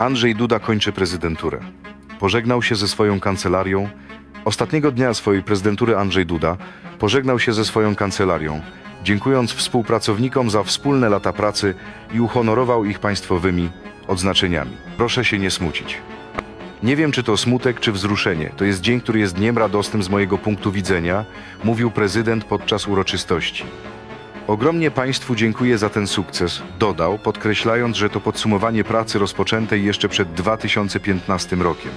Andrzej Duda kończy prezydenturę. Pożegnał się ze swoją kancelarią. Ostatniego dnia swojej prezydentury Andrzej Duda pożegnał się ze swoją kancelarią, dziękując współpracownikom za wspólne lata pracy i uhonorował ich państwowymi odznaczeniami. Proszę się nie smucić. Nie wiem, czy to smutek, czy wzruszenie. To jest dzień, który jest dniem radosnym z mojego punktu widzenia, mówił prezydent podczas uroczystości. Ogromnie Państwu dziękuję za ten sukces, dodał, podkreślając, że to podsumowanie pracy rozpoczętej jeszcze przed 2015 rokiem.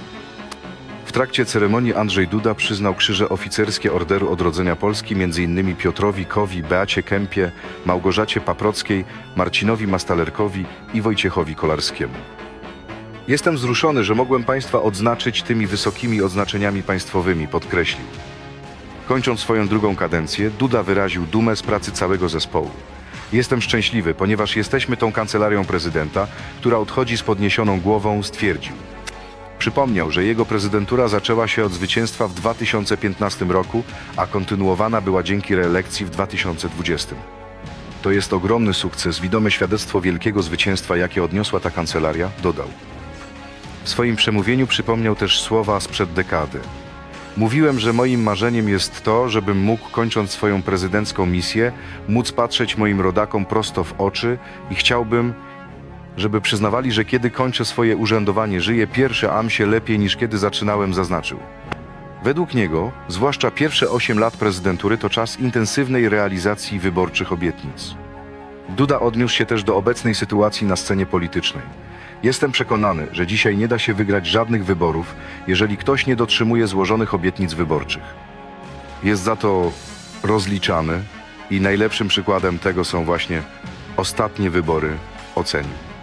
W trakcie ceremonii Andrzej Duda przyznał krzyże oficerskie Orderu Odrodzenia Polski m.in. Piotrowi Kowi, Beacie Kępie, Małgorzacie Paprockiej, Marcinowi Mastalerkowi i Wojciechowi Kolarskiemu. Jestem wzruszony, że mogłem Państwa odznaczyć tymi wysokimi odznaczeniami państwowymi, podkreślił. Kończąc swoją drugą kadencję, Duda wyraził dumę z pracy całego zespołu. Jestem szczęśliwy, ponieważ jesteśmy tą kancelarią prezydenta, która odchodzi z podniesioną głową, stwierdził. Przypomniał, że jego prezydentura zaczęła się od zwycięstwa w 2015 roku, a kontynuowana była dzięki reelekcji w 2020. To jest ogromny sukces, widome świadectwo wielkiego zwycięstwa, jakie odniosła ta kancelaria, dodał. W swoim przemówieniu przypomniał też słowa sprzed dekady. Mówiłem, że moim marzeniem jest to, żebym mógł, kończąc swoją prezydencką misję, móc patrzeć moim rodakom prosto w oczy i chciałbym, żeby przyznawali, że kiedy kończę swoje urzędowanie, żyję pierwsze am się lepiej niż kiedy zaczynałem, zaznaczył. Według niego, zwłaszcza pierwsze 8 lat prezydentury to czas intensywnej realizacji wyborczych obietnic. Duda odniósł się też do obecnej sytuacji na scenie politycznej. Jestem przekonany, że dzisiaj nie da się wygrać żadnych wyborów, jeżeli ktoś nie dotrzymuje złożonych obietnic wyborczych. Jest za to rozliczany i najlepszym przykładem tego są właśnie ostatnie wybory, ocenił.